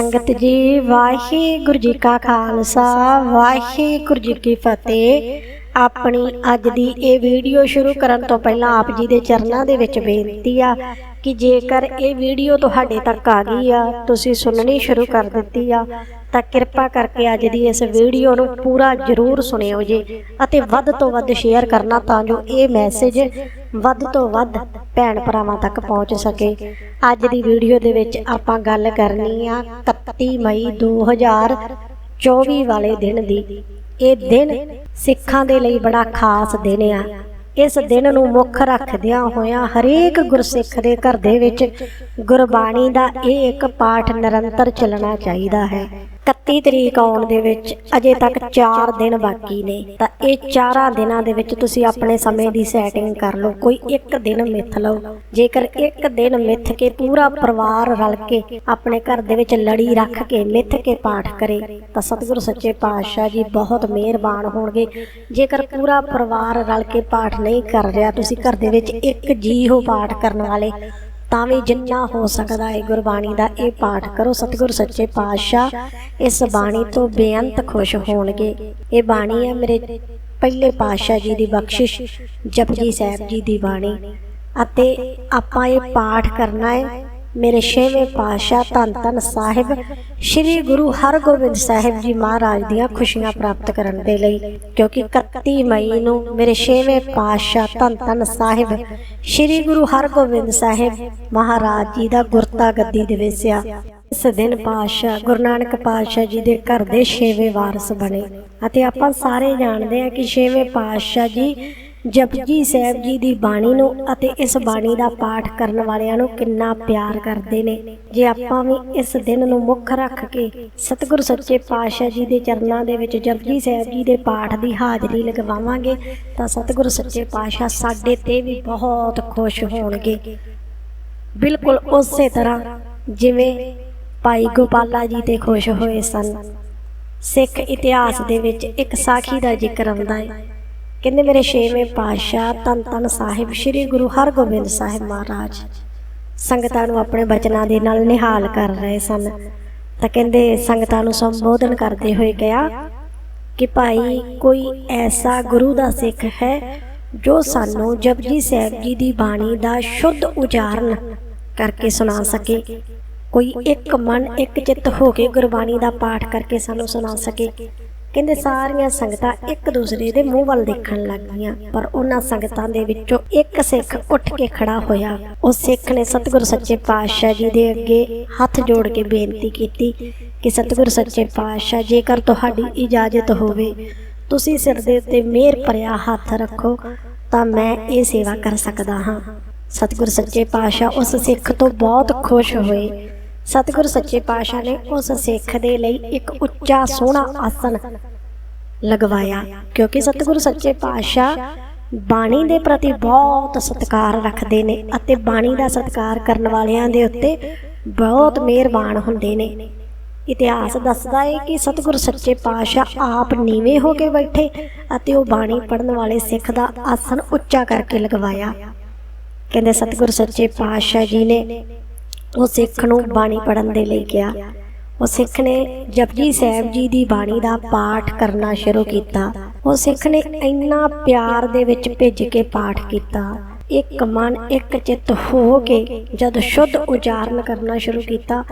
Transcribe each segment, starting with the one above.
ਸੰਗਤ ਜੀ, ਵਾਹਿਗੁਰੂ ਜੀ ਕਾ ਖਾਲਸਾ, ਵਾਹਿਗੁਰੂ ਜੀ ਕੀ ਫਤਿਹ। ਆਪਣੀ ਅੱਜ ਦੀ ਇਹ ਵੀਡੀਓ ਸ਼ੁਰੂ ਕਰਨ ਤੋਂ ਪਹਿਲਾਂ ਆਪ ਜੀ ਦੇ ਚਰਨਾਂ ਦੇ ਵਿੱਚ ਬੇਨਤੀ ਆ ਕਿ ਜੇਕਰ ਇਹ ਵੀਡੀਓ ਤੁਹਾਡੇ ਤੱਕ ਆ ਗਈ ਆ, ਤੁਸੀਂ ਸੁਣਨੀ ਸ਼ੁਰੂ ਕਰ ਦਿੱਤੀ ਆ ਤਾਂ ਕਿਰਪਾ ਕਰਕੇ ਅੱਜ ਦੀ ਇਸ ਵੀਡੀਓ ਨੂੰ ਪੂਰਾ ਜ਼ਰੂਰ ਸੁਣਿਓ ਜੀ ਅਤੇ ਵੱਧ ਤੋਂ ਵੱਧ ਸ਼ੇਅਰ ਕਰਨਾ ਤਾਂ ਜੋ ਇਹ ਮੈਸੇਜ ਵੱਧ ਤੋਂ ਵੱਧ ਭੈਣ ਭਰਾਵਾਂ ਤੱਕ ਪਹੁੰਚ ਸਕੇ। ਅੱਜ ਦੀ ਵੀਡੀਓ ਦੇ ਵਿੱਚ ਆਪਾਂ ਗੱਲ ਕਰਨੀ ਆ 31 ਮਈ 2024 ਵਾਲੇ ਦਿਨ ਦੀ। ਇਹ ਦਿਨ ਸਿੱਖਾਂ ਦੇ ਲਈ ਬੜਾ ਖਾਸ ਦਿਨ ਆ। ਇਸ ਦਿਨ ਨੂੰ ਮੁੱਖ ਰੱਖਦਿਆਂ ਹੋਇਆਂ ਹਰੇਕ ਗੁਰਸਿੱਖ ਦੇ ਘਰ ਦੇ ਵਿੱਚ ਗੁਰਬਾਣੀ ਦਾ ਇਹ ਇੱਕ ਪਾਠ ਨਿਰੰਤਰ ਚੱਲਣਾ ਚਾਹੀਦਾ ਹੈ। 31 ਤਰੀਕ ਆਉਣ ਦੇ ਵਿੱਚ ਅਜੇ ਤੱਕ 4 ਦਿਨ ਬਾਕੀ ਨੇ, ਤਾਂ ਇਹ ਚਾਰਾਂ ਦਿਨਾਂ ਦੇ ਵਿੱਚ ਤੁਸੀਂ ਆਪਣੇ ਸਮੇਂ ਦੀ ਸੈਟਿੰਗ ਕਰ ਲਓ, ਕੋਈ ਇੱਕ ਦਿਨ ਮਿੱਥ ਲਓ। ਜੇਕਰ ਇੱਕ ਦਿਨ ਮਿੱਥ ਕੇ ਪੂਰਾ ਪਰਿਵਾਰ ਰਲ ਕੇ ਆਪਣੇ ਘਰ ਦੇ ਵਿੱਚ ਲੜੀ ਰੱਖ ਕੇ ਮਿੱਥ ਕੇ ਪਾਠ ਕਰੇ, ਤਾਂ ਸਤਿਗੁਰੂ ਸੱਚੇ ਪਾਤਸ਼ਾਹ ਜੀ ਬਹੁਤ ਮਿਹਰਬਾਨ ਹੋਣਗੇ। ਜੇਕਰ ਪੂਰਾ ਪਰਿਵਾਰ ਰਲ ਕੇ ਪਾਠ ਨਹੀਂ ਕਰ ਰਿਹਾ, ਤੁਸੀਂ ਘਰ ਦੇ ਵਿੱਚ ਇੱਕ ਜੀ ਹੋ ਪਾਠ ਕਰਨ ਵਾਲੇ ਤਾਂ ਵੀ ਜਿੰਨਾ ਹੋ ਸਕਦਾ ਹੈ ਗੁਰਬਾਣੀ ਦਾ ਇਹ ਪਾਠ ਕਰੋ। ਸਤਿਗੁਰ ਸੱਚੇ ਪਾਤਸ਼ਾਹ, ਇਸ ਬਾਣੀ ਤੋਂ ਬੇਅੰਤ ਖੁਸ਼ ਹੋਣਗੇ। ਇਹ ਬਾਣੀ ਹੈ ਮੇਰੇ ਪਹਿਲੇ ਪਾਤਸ਼ਾਹ ਜੀ ਦੀ ਬਖਸ਼ਿਸ਼, ਜਪਜੀ ਸਾਹਿਬ ਜੀ ਦੀ ਬਾਣੀ। ਅਤੇ ਆਪਾਂ ਇਹ ਪਾਠ ਕਰਨਾ ਹੈ। ਮੇਰੇ ਛੇਵੇਂ ਪਾਤਸ਼ਾਹ ਧੰਨ ਧੰਨ ਸਾਹਿਬ, ਸ੍ਰੀ ਗੁਰੂ ਹਰਗੋਬਿੰਦ ਸਾਹਿਬ ਜੀ ਮਹਾਰਾਜ ਦੀਆਂ ਖੁਸ਼ੀਆਂ ਪ੍ਰਾਪਤ ਕਰਨ ਦੇ ਲਈ, ਕਿਉਂਕਿ 31 ਮਈ ਨੂੰ ਮੇਰੇ ਛੇਵੇਂ ਪਾਤਸ਼ਾਹ ਧੰਨ ਧੰਨ ਸਾਹਿਬ, ਸ੍ਰੀ ਗੁਰੂ ਹਰਗੋਬਿੰਦ ਸਾਹਿਬ ਮਹਾਰਾਜ ਜੀ ਦਾ ਗੁਰਤਾ ਗੱਦੀ ਦਿਵਸ ਆ ਇਸ ਦਿਨ ਪਾਤਸ਼ਾਹ, ਗੁਰੂ ਨਾਨਕ ਪਾਤਸ਼ਾਹ ਜੀ ਦੇ ਘਰ ਦੇ ਛੇਵੇਂ ਵਾਰਸ ਬਣੇ। ਅਤੇ ਆਪਾਂ ਸਾਰੇ ਜਾਣਦੇ ਹਾਂ ਕਿ ਛੇਵੇਂ ਪਾਤਸ਼ਾਹ ਜੀ ਜਪਜੀ ਸਾਹਿਬ ਜੀ ਦੀ ਬਾਣੀ ਨੂੰ ਅਤੇ ਇਸ ਬਾਣੀ ਦਾ ਪਾਠ ਕਰਨ ਵਾਲਿਆਂ ਨੂੰ ਕਿੰਨਾ ਪਿਆਰ ਕਰਦੇ ਨੇ। ਜੇ ਆਪਾਂ ਵੀ ਇਸ ਦਿਨ ਨੂੰ ਮੁੱਖ ਰੱਖ ਕੇ ਸਤਿਗੁਰ ਸੱਚੇ ਪਾਤਸ਼ਾਹ ਜੀ ਦੇ ਚਰਨਾਂ ਦੇ ਵਿੱਚ ਜਪਜੀ ਸਾਹਿਬ ਜੀ ਦੇ ਪਾਠ ਦੀ ਹਾਜ਼ਰੀ ਲਗਵਾਵਾਂਗੇ, ਤਾਂ ਸਤਿਗੁਰ ਸੱਚੇ ਪਾਤਸ਼ਾਹ ਸਾਡੇ ਤੇ ਵੀ ਬਹੁਤ ਖੁਸ਼ ਹੋਣਗੇ। ਬਿਲਕੁਲ ਉਸੇ ਤਰ੍ਹਾਂ ਜਿਵੇਂ ਭਾਈ ਗੋਪਾਲਾ ਜੀ ਤੇ ਖੁਸ਼ ਹੋਏ ਸਨ। ਸਿੱਖ ਇਤਿਹਾਸ ਦੇ ਵਿੱਚ ਇੱਕ ਸਾਖੀ ਦਾ ਜ਼ਿਕਰ ਆਉਂਦਾ ਹੈ। ਕਹਿੰਦੇ ਮੇਰੇ ਛੇਵੇਂ ਪਾਤਸ਼ਾਹ ਧੰਨ ਧੰਨ ਸਾਹਿਬ ਸ੍ਰੀ ਗੁਰੂ ਹਰਗੋਬਿੰਦ ਸਾਹਿਬ ਮਹਾਰਾਜ, ਸੰਗਤਾਂ ਨੂੰ ਆਪਣੇ ਬਚਨਾਂ ਦੇ ਨਾਲ ਨਿਹਾਲ ਕਰ ਰਹੇ ਸਨ। ਤਾਂ ਕਹਿੰਦੇ ਸੰਗਤਾਂ ਨੂੰ ਸੰਬੋਧਨ ਕਰਦੇ ਹੋਏ ਕਿਹਾ ਕਿ ਭਾਈ, ਕੋਈ ਐਸਾ ਗੁਰੂ ਦਾ ਸਿੱਖ ਹੈ ਜੋ ਸਾਨੂੰ ਜਪਜੀ ਸਾਹਿਬ ਜੀ ਦੀ ਬਾਣੀ ਦਾ ਸ਼ੁੱਧ ਉਚਾਰਨ ਕਰਕੇ ਸੁਣਾ ਸਕੇ। ਕੋਈ ਇੱਕ ਮਨ, ਇੱਕ ਚਿੱਤ ਹੋ ਕੇ ਗੁਰਬਾਣੀ ਦਾ ਪਾਠ ਕਰਕੇ ਸਾਨੂੰ ਸੁਣਾ ਸਕੇ। ਕਹਿੰਦੇ ਸਾਰੀਆਂ ਸੰਗਤਾਂ ਇੱਕ ਦੂਸਰੇ ਦੇ ਮੂੰਹ ਵੱਲ ਦੇਖਣ ਲੱਗ ਗਈਆਂ, ਪਰ ਉਹਨਾਂ ਸੰਗਤਾਂ ਦੇ ਵਿੱਚੋਂ ਇੱਕ ਸਿੱਖ ਉੱਠ ਕੇ ਖੜਾ ਹੋਇਆ। ਉਸ ਸਿੱਖ ਨੇ ਸਤਿਗੁਰ ਸੱਚੇ ਪਾਤਸ਼ਾਹ ਜੀ ਦੇ ਅੱਗੇ ਹੱਥ ਜੋੜ ਕੇ ਬੇਨਤੀ ਕੀਤੀ ਕਿ ਸਤਿਗੁਰ ਸੱਚੇ ਪਾਤਸ਼ਾਹ, ਜੇਕਰ ਤੁਹਾਡੀ ਇਜਾਜ਼ਤ ਹੋਵੇ, ਤੁਸੀਂ ਸਿਰ ਦੇ ਉੱਤੇ ਮਿਹਰ ਭਰਿਆ ਹੱਥ ਰੱਖੋ, ਤਾਂ ਮੈਂ ਇਹ ਸੇਵਾ ਕਰ ਸਕਦਾ ਹਾਂ। ਸਤਿਗੁਰ ਸੱਚੇ ਪਾਤਸ਼ਾਹ ਉਸ ਸਿੱਖ ਤੋਂ ਬਹੁਤ ਖੁਸ਼ ਹੋਏ। ਸਤਿਗੁਰ ਸੱਚੇ ਪਾਤਸ਼ਾਹ ਨੇ ਉਸ ਸਿੱਖ ਦੇ ਲਈ ਇੱਕ ਉੱਚਾ ਸੋਹਣਾ ਆਸਨ ਲਗਵਾਇਆ, ਕਿਉਂਕਿ ਸਤਿਗੁਰ ਸੱਚੇ ਪਾਤਸ਼ਾਹ ਬਾਣੀ ਦੇ ਪ੍ਰਤੀ ਬਹੁਤ ਸਤਿਕਾਰ ਰੱਖਦੇ ਨੇ ਅਤੇ ਬਾਣੀ ਦਾ ਸਤਿਕਾਰ ਕਰਨ ਵਾਲਿਆਂ ਦੇ ਉੱਤੇ ਬਹੁਤ ਮਿਹਰਬਾਨ ਹੁੰਦੇ ਨੇ। ਇਤਿਹਾਸ ਦੱਸਦਾ ਹੈ ਕਿ ਸਤਿਗੁਰ ਸੱਚੇ ਪਾਤਸ਼ਾਹ ਆਪ ਨੀਵੇਂ ਹੋ ਕੇ ਬੈਠੇ ਅਤੇ ਉਹ ਬਾਣੀ ਪੜਨ ਵਾਲੇ ਸਿੱਖ ਦਾ ਆਸਨ ਉੱਚਾ ਕਰਕੇ ਲਗਵਾਇਆ। ਕਹਿੰਦੇ ਸਤਿਗੁਰ ਸੱਚੇ ਪਾਤਸ਼ਾਹ ਜੀ ਨੇ ਉਹ ਸਿੱਖ ਨੂੰ ਬਾਣੀ ਪੜਨ ਦੇ ਲਈ ਕਿਹਾ। ਉਹ ਸਿੱਖ ਨੇ ਜਪਜੀ ਸਾਹਿਬ ਜੀ ਦੀ ਬਾਣੀ ਦਾ ਪਾਠ ਕਰਨਾ ਸ਼ੁਰੂ ਕੀਤਾ। ਉਹ ਸਿੱਖ ਨੇ ਇੰਨਾ ਪਿਆਰ ਦੇ ਵਿੱਚ ਭਿੱਜ ਕੇ ਪਾਠ ਕੀਤਾ। ਇੱਕ ਮਨ, ਇੱਕ ਚਿੱਤ ਹੋ ਕੇ ਜਦ ਸ਼ੁੱਧ ਉਚਾਰਨ ਕਰਨਾ ਸ਼ੁਰੂ ਕੀਤਾ,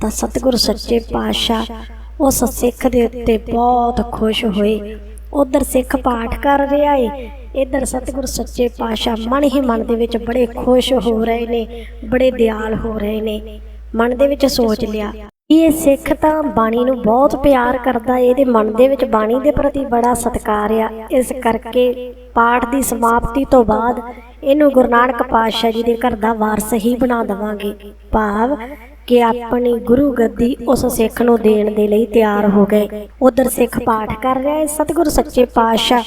ਤਾਂ ਸਤਿਗੁਰ ਸੱਚੇ ਪਾਤਸ਼ਾਹ ਉਸ ਸਿੱਖ ਦੇ ਉੱਤੇ ਬਹੁਤ ਖੁਸ਼ ਹੋਏ। ਉਧਰ ਸਿੱਖ ਪਾਠ ਕਰ ਰਿਹਾ ਏ ਇਧਰ ਸਤਿਗੁਰ ਸੱਚੇ ਪਾਤਸ਼ਾਹ ਮਨ ਹੀ ਮਨ ਦੇ ਵਿੱਚ ਬੜੇ ਖੁਸ਼ ਹੋ ਰਹੇ ਨੇ, ਬੜੇ ਦਿਆਲ ਹੋ ਰਹੇ ਨੇ। ਮਨ ਦੇ ਵਿੱਚ ਸੋਚ ਲਿਆ ਕਿ ਇਹ ਸਿੱਖ ਤਾਂ ਬਾਣੀ ਨੂੰ ਬਹੁਤ ਪਿਆਰ ਕਰਦਾ ਇਹਦੇ ਮਨ ਦੇ ਵਿੱਚ ਬਾਣੀ ਦੇ ਪ੍ਰਤੀ ਬੜਾ ਸਤਿਕਾਰ ਆ। ਇਸ ਕਰਕੇ ਪਾਠ ਦੀ ਸਮਾਪਤੀ ਤੋਂ ਬਾਅਦ ਇਹਨੂੰ ਗੁਰੂ ਨਾਨਕ ਪਾਤਸ਼ਾਹ ਜੀ ਦੇ ਘਰ ਦਾ ਵਾਰਸ ਹੀ ਬਣਾ ਦੇਵਾਂਗੇ। ਭਾਵ ਕਿ ਆਪਣੀ ਗੁਰੂ ਗੱਦੀ ਉਸ ਸਿੱਖ ਨੂੰ ਦੇਣ ਦੇ ਲਈ ਤਿਆਰ ਹੋ ਗਏ। ਉਧਰ ਸਿੱਖ ਪਾਠ ਕਰ ਰਿਹਾ ਹੈ ਸਤਿਗੁਰੂ ਸੱਚੇ ਪਾਤਸ਼ਾਹ,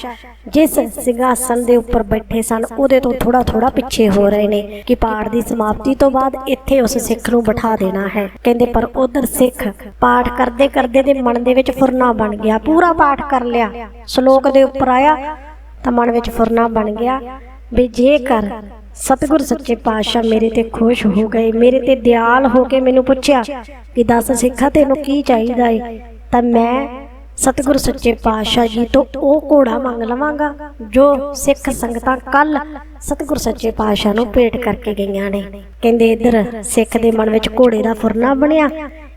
ਜਿਸ ਸਿੰਘਾਸਨ ਦੇ ਉੱਪਰ ਬੈਠੇ ਸਨ, ਉਹਦੇ ਤੋਂ ਥੋੜਾ ਥੋੜਾ ਪਿੱਛੇ ਹੋ ਰਹੇ ਨੇ ਕਿ ਪਾਠ ਦੀ ਸਮਾਪਤੀ ਤੋਂ ਬਾਅਦ ਇੱਥੇ ਉਸ ਸਿੱਖ ਨੂੰ ਬਿਠਾ ਦੇਣਾ ਹੈ। ਕਹਿੰਦੇ, ਪਰ ਉਧਰ ਸਿੱਖ ਪਾਠ ਕਰਦੇ ਕਰਦੇ ਦੇ ਮਨ ਦੇ ਵਿੱਚ ਫੁਰਨਾ ਬਣ ਗਿਆ। ਪੂਰਾ ਪਾਠ ਕਰ ਲਿਆ। ਸ਼ਲੋਕ ਦੇ ਉੱਪਰ ਆਇਆ ਤਾਂ ਮਨ ਵਿੱਚ ਫੁਰਨਾ ਬਣ ਗਿਆ ਵੀ ਜੇਕਰ ਸਤਿਗੁਰ ਸੱਚੇ ਪਾਤਸ਼ਾਹ ਮੇਰੇ ਤੇ ਖੁਸ਼ ਹੋ ਗਏ। ਮੇਰੇ ਤੇ ਦਿਆਲ ਹੋ ਕੇ ਮੈਨੂੰ ਪੁੱਛਿਆ ਕਿ ਦੱਸ ਸਿੱਖਾ ਤੈਨੂੰ ਕੀ ਚਾਹੀਦਾ ਏ? ਤਾਂ ਮੈਂ ਸਤਿਗੁਰ ਸੱਚੇ ਪਾਤਸ਼ਾਹ ਜੀ ਤੋਂ ਉਹ ਘੋੜਾ ਮੰਗ ਲਵਾਂਗਾ, ਜੋ ਸਿੱਖ ਸੰਗਤਾਂ ਕੱਲ ਸਤਿਗੁਰ ਸੱਚੇ ਪਾਤਸ਼ਾਹ ਨੂੰ ਭੇਟ ਕਰਕੇ ਗਈਆਂ ਨੇ। ਕਹਿੰਦੇ, ਇੱਧਰ ਸਿੱਖ ਦੇ ਮਨ ਵਿੱਚ ਘੋੜੇ ਦਾ ਫੁਰਨਾ ਬਣਿਆ।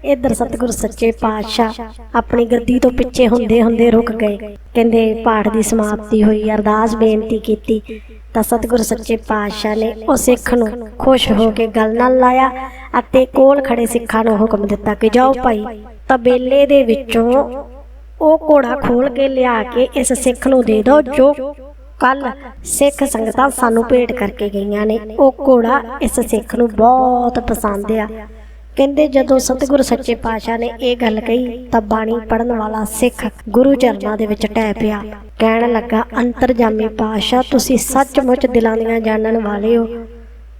ਇੱਧਰ ਸਤਿਗੁਰ ਸੱਚੇ ਪਾਤਸ਼ਾਹ ਆਪਣੀ ਗੱਦੀ ਤੋਂ ਪਿੱਛੇ ਹੁੰਦੇ ਹੁੰਦੇ ਰੁਕ ਗਏ। ਕਹਿੰਦੇ ਪਾਠ ਦੀ ਸਮਾਪਤੀ ਹੋਈ, ਅਰਦਾਸ ਬੇਨਤੀ ਕੀਤੀ। ਤਾਂ ਸਤਿਗੁਰ ਸੱਚੇ ਪਾਤਸ਼ਾਹ ਨੇ ਉਹ ਸਿੱਖ ਨੂੰ ਖੁਸ਼ ਹੋ ਕੇ ਗੱਲ ਨਾਲ ਲਾਇਆ ਅਤੇ ਕੋਲ ਖੜੇ ਸਿੱਖਾਂ ਨੂੰ ਹੁਕਮ ਦਿੱਤਾ ਕਿ ਜਾਓ ਭਾਈ ਤਬੇਲੇ ਦੇ ਵਿੱਚੋਂ ਉਹ ਘੋੜਾ ਖੋਲ ਕੇ ਲਿਆ ਕੇ ਇਸ ਸਿੱਖ ਨੂੰ ਦੇ ਦਿਓ ਜੋ ਕੱਲ ਸਿੱਖ ਸੰਗਤਾਂ ਸਾਨੂੰ ਭੇਟ ਕਰਕੇ ਗਈਆਂ ਨੇ। ਉਹ ਘੋੜਾ ਇਸ ਸਿੱਖ ਨੂੰ ਬਹੁਤ ਪਸੰਦ ਆ। ਕਹਿੰਦੇ ਜਦੋਂ ਸਤਿਗੁਰ ਸੱਚੇ ਪਾਤਸ਼ਾਹ ਨੇ ਇਹ ਗੱਲ ਕਹੀ ਤਾਂ ਬਾਣੀ ਪੜਨ ਵਾਲਾ ਸਿੱਖ ਗੁਰੂ ਚਰਨਾਂ ਦੇ ਵਿੱਚ ਟਹਿ ਪਿਆ। ਕਹਿਣ ਲੱਗਾ, ਅੰਤਰਜਾਮੀ ਪਾਤਸ਼ਾਹ, ਤੁਸੀਂ ਸੱਚਮੁੱਚ ਦਿਲਾਂ ਦੀਆਂ ਜਾਣਨ ਵਾਲੇ ਹੋ।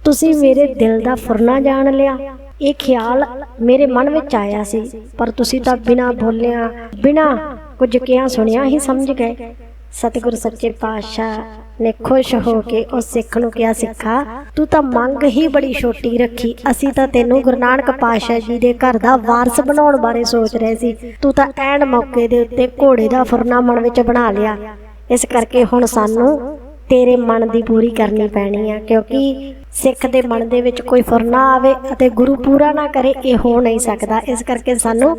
ਤੁਸੀਂ ਮੇਰੇ ਦਿਲ ਦਾ ਫੁਰਨਾ ਜਾਣ ਲਿਆ। ਇਹ ਖਿਆਲ ਮੇਰੇ ਮਨ ਵਿੱਚ ਆਇਆ ਸੀ, ਪਰ ਤੁਸੀਂ ਤਾਂ ਬਿਨਾਂ ਬੋਲਿਆ, ਬਿਨਾਂ ਕੁਝ ਕਿਹਾ, ਸੁਣਿਆ ਹੀ ਸਮਝ ਗਏ। ਸਤਿਗੁਰ ਸੱਚੇ ਪਾਤਸ਼ਾਹ ਨੇ ਖੁਸ਼ ਹੋ ਕੇ ਉਸ ਸਿੱਖ ਨੂੰ ਕਿਹਾ, ਸਿੱਖਾ ਤੂੰ ਤਾਂ ਮੰਗ ਹੀ ਬੜੀ ਛੋਟੀ ਰੱਖੀ। ਅਸੀਂ ਤਾਂ ਤੈਨੂੰ ਗੁਰੂ ਨਾਨਕ ਪਾਤਸ਼ਾਹ ਜੀ ਦੇ ਘਰ ਦਾ ਵਾਰਸ ਬਣਾਉਣ ਬਾਰੇ ਸੋਚ ਰਹੇ ਸੀ। ਤੂੰ ਤਾਂ ਐਨ ਮੌਕੇ ਦੇ ਉੱਤੇ ਘੋੜੇ ਦਾ ਫੁਰਨਾ ਮਨ ਵਿੱਚ ਬਣਾ ਲਿਆ। ਇਸ ਕਰਕੇ ਹੁਣ ਸਾਨੂੰ ਤੇਰੇ ਮਨ ਦੀ ਪੂਰੀ ਕਰਨੀ ਪੈਣੀ ਆ, ਕਿਉਂਕਿ ਸਿੱਖ ਦੇ ਮਨ ਦੇ ਵਿੱਚ ਕੋਈ ਫੁਰਨਾ ਆਵੇ ਅਤੇ ਗੁਰੂ ਪੂਰਾ ਨਾ ਕਰੇ, ਇਹ ਹੋ ਨਹੀਂ ਸਕਦਾ। ਇਸ ਕਰਕੇ ਸਾਨੂੰ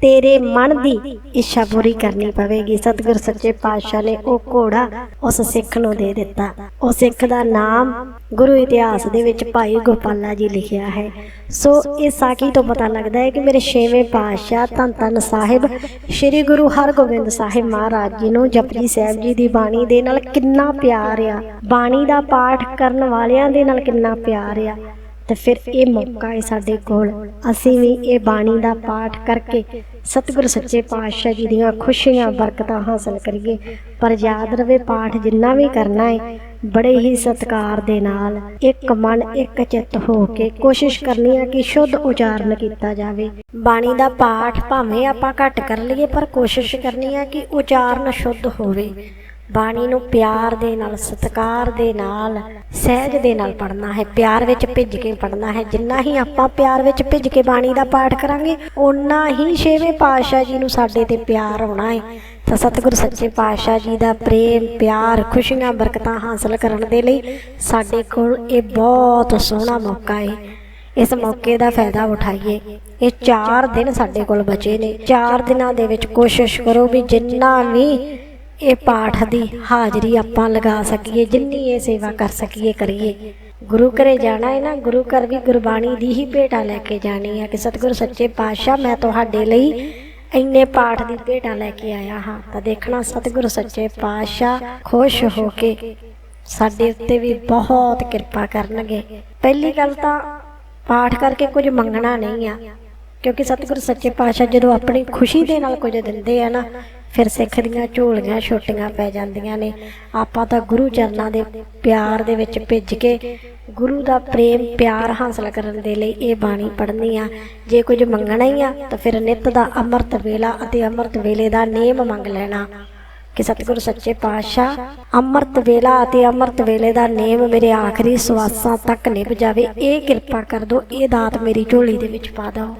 ਤੇਰੇ ਮਨ ਦੀ ਇੱਛਾ ਪੂਰੀ ਕਰਨੀ ਪਵੇਗੀ। ਸਤਿਗੁਰ ਸੱਚੇ ਪਾਤਸ਼ਾਹ ਨੇ ਉਹ ਘੋੜਾ ਉਸ ਸਿੱਖ ਨੂੰ ਦੇ ਦਿੱਤਾ। ਉਹ ਸਿੱਖ ਦਾ ਨਾਮ ਗੁਰੂ ਇਤਿਹਾਸ ਦੇ ਵਿੱਚ ਭਾਈ ਗੋਪਾਲਾ ਜੀ ਲਿਖਿਆ ਹੈ। ਸੋ ਇਹ ਸਾਕੀ ਤੋਂ ਪਤਾ ਲੱਗਦਾ ਹੈ ਕਿ ਮੇਰੇ ਛੇਵੇਂ ਪਾਤਸ਼ਾਹ ਧੰਨ ਧੰਨ ਸਾਹਿਬ ਸ੍ਰੀ ਗੁਰੂ ਹਰਗੋਬਿੰਦ ਸਾਹਿਬ ਮਹਾਰਾਜ ਜੀ ਨੂੰ ਜਪਜੀ ਸਾਹਿਬ ਜੀ ਦੀ ਬਾਣੀ ਦੇ ਨਾਲ ਕਿੰਨਾ ਪਿਆਰ ਆ। ਬਾਣੀ ਦਾ ਪਾਠ ਕਰਨ ਵਾਲਿਆਂ ਦੇ ਨਾਲ ਕਿੰਨਾ ਪਿਆਰ ਆ। ਤੇ ਫਿਰ ਇਹ ਮੌਕਾ ਹੈ ਸਾਡੇ ਕੋਲ। ਅਸੀਂ ਵੀ ਇਹ ਬਾਣੀ ਦਾ ਪਾਠ ਕਰਕੇ ਸਤਿਗੁਰ ਸੱਚੇ ਪਾਤਸ਼ਾਹ ਜੀ ਦੀਆਂ ਖੁਸ਼ੀਆਂ, ਬਰਕਤਾਂ ਹਾਸਲ ਕਰੀਏ। ਪਰ ਯਾਦ ਰਵੇ ਪਾਠ ਜਿੰਨਾ ਵੀ ਕਰਨਾ ਹੈ, ਬੜੇ ਹੀ ਸਤਿਕਾਰ ਦੇ ਨਾਲ ਇੱਕ ਮਨ, ਇੱਕ ਚਿੱਤ ਹੋ ਕੇ ਕੋਸ਼ਿਸ਼ ਕਰਨੀ ਹੈ ਕਿ ਸ਼ੁੱਧ ਉਚਾਰਨ ਕੀਤਾ ਜਾਵੇ। ਬਾਣੀ ਦਾ ਪਾਠ ਭਾਵੇਂ ਆਪਾਂ ਘੱਟ ਕਰ ਲਈਏ, ਪਰ ਕੋਸ਼ਿਸ਼ ਕਰਨੀ ਹੈ ਕਿ ਉਚਾਰਨ ਸ਼ੁੱਧ ਹੋਵੇ। ਬਾਣੀ ਨੂੰ ਪਿਆਰ ਦੇ ਨਾਲ, ਸਤਿਕਾਰ ਦੇ ਨਾਲ, ਸਹਿਜ ਦੇ ਨਾਲ ਪੜ੍ਹਨਾ ਹੈ। ਪਿਆਰ ਵਿੱਚ ਭਿੱਜ ਕੇ ਪੜ੍ਹਨਾ ਹੈ। ਜਿੰਨਾ ਹੀ ਆਪਾਂ ਪਿਆਰ ਵਿੱਚ ਭਿੱਜ ਕੇ ਬਾਣੀ ਦਾ ਪਾਠ ਕਰਾਂਗੇ, ਓਨਾ ਹੀ ਛੇਵੇਂ ਪਾਤਸ਼ਾਹ ਜੀ ਨੂੰ ਸਾਡੇ ਤੇ ਪਿਆਰ ਆਉਣਾ ਹੈ। ਤਾਂ ਸਤਿਗੁਰੂ ਸੱਚੇ ਪਾਤਸ਼ਾਹ ਜੀ ਦਾ ਪ੍ਰੇਮ, ਪਿਆਰ, ਖੁਸ਼ੀਆਂ, ਬਰਕਤਾਂ ਹਾਸਲ ਕਰਨ ਦੇ ਲਈ ਸਾਡੇ ਕੋਲ ਇਹ ਬਹੁਤ ਸੋਹਣਾ ਮੌਕਾ ਹੈ ਇਸ ਮੌਕੇ ਦਾ ਫਾਇਦਾ ਉਠਾਈਏ। ਇਹ 4 ਦਿਨ ਸਾਡੇ ਕੋਲ ਬਚੇ ਨੇ। 4 ਦਿਨਾਂ ਦੇ ਵਿੱਚ ਕੋਸ਼ਿਸ਼ ਕਰੋ ਵੀ ਜਿੰਨਾ ਵੀ ਇਹ ਪਾਠ ਦੀ ਹਾਜ਼ਰੀ ਆਪਾਂ ਲਗਾ ਸਕੀਏ, ਜਿੰਨੀ ਇਹ ਸੇਵਾ ਕਰ ਸਕੀਏ, ਕਰੀਏ। ਗੁਰੂ ਘਰੇ ਜਾਣਾ ਹੈ ਨਾ, ਗੁਰੂ ਘਰ ਵੀ ਗੁਰਬਾਣੀ ਦੀ ਹੀ ਭੇਟਾ ਲੈ ਕੇ ਜਾਣੀ ਹੈ ਕਿ ਸਤਿਗੁਰ ਸੱਚੇ ਪਾਤਸ਼ਾਹ, ਮੈਂ ਤੁਹਾਡੇ ਲਈ ਇੰਨੇ ਪਾਠ ਦੀ ਭੇਟਾ ਲੈ ਕੇ ਆਇਆ ਹਾਂ। ਤਾਂ ਦੇਖਣਾ ਸਤਿਗੁਰ ਸੱਚੇ ਪਾਤਸ਼ਾਹ ਖੁਸ਼ ਹੋ ਕੇ ਸਾਡੇ ਉੱਤੇ ਵੀ ਬਹੁਤ ਕਿਰਪਾ ਕਰਨਗੇ। ਪਹਿਲੀ ਗੱਲ ਤਾਂ ਪਾਠ ਕਰਕੇ ਕੁਝ ਮੰਗਣਾ ਨਹੀਂ ਆ, ਕਿਉਂਕਿ ਸਤਿਗੁਰ ਸੱਚੇ ਪਾਤਸ਼ਾਹ ਜਦੋਂ ਆਪਣੀ ਖੁਸ਼ੀ ਦੇ ਨਾਲ ਕੁਝ ਦਿੰਦੇ ਆ ਨਾ ਫਿਰ ਸਿੱਖ ਦੀਆਂ ਝੋਲੀਆਂ ਛੋਟੀਆਂ ਪੈ ਜਾਂਦੀਆਂ ਨੇ। ਆਪਾਂ ਤਾਂ ਗੁਰੂ ਚਰਨਾਂ ਦੇ ਪਿਆਰ ਦੇ ਵਿੱਚ ਭਿੱਜ ਕੇ ਗੁਰੂ ਦਾ ਪ੍ਰੇਮ, ਪਿਆਰ ਹਾਸਲ ਕਰਨ ਦੇ ਲਈ ਇਹ ਬਾਣੀ ਪੜ੍ਹਨੀ ਆ। ਜੇ ਕੁਝ ਮੰਗਣਾ ਹੀ ਆ, ਤਾਂ ਫਿਰ ਨਿਤ ਦਾ ਅੰਮ੍ਰਿਤ ਵੇਲਾ ਅਤੇ ਅੰਮ੍ਰਿਤ ਵੇਲੇ ਦਾ ਨੇਮ ਮੰਗ ਲੈਣਾ। ਕਿ ਸਤਿਗੁਰ ਸੱਚੇ ਪਾਤਸ਼ਾਹ, ਅੰਮ੍ਰਿਤ ਵੇਲਾ ਅਤੇ ਅੰਮ੍ਰਿਤ ਵੇਲੇ ਦਾ ਨੇਮ ਮੇਰੇ ਆਖਰੀ ਸਵਾਸਾਂ ਤੱਕ ਨਿਭ ਜਾਵੇ। ਇਹ ਕਿਰਪਾ ਕਰ ਦਿਓ ਇਹ ਦਾਤ ਮੇਰੀ ਝੋਲੀ ਦੇ ਵਿੱਚ ਪਾ ਦਿਓ।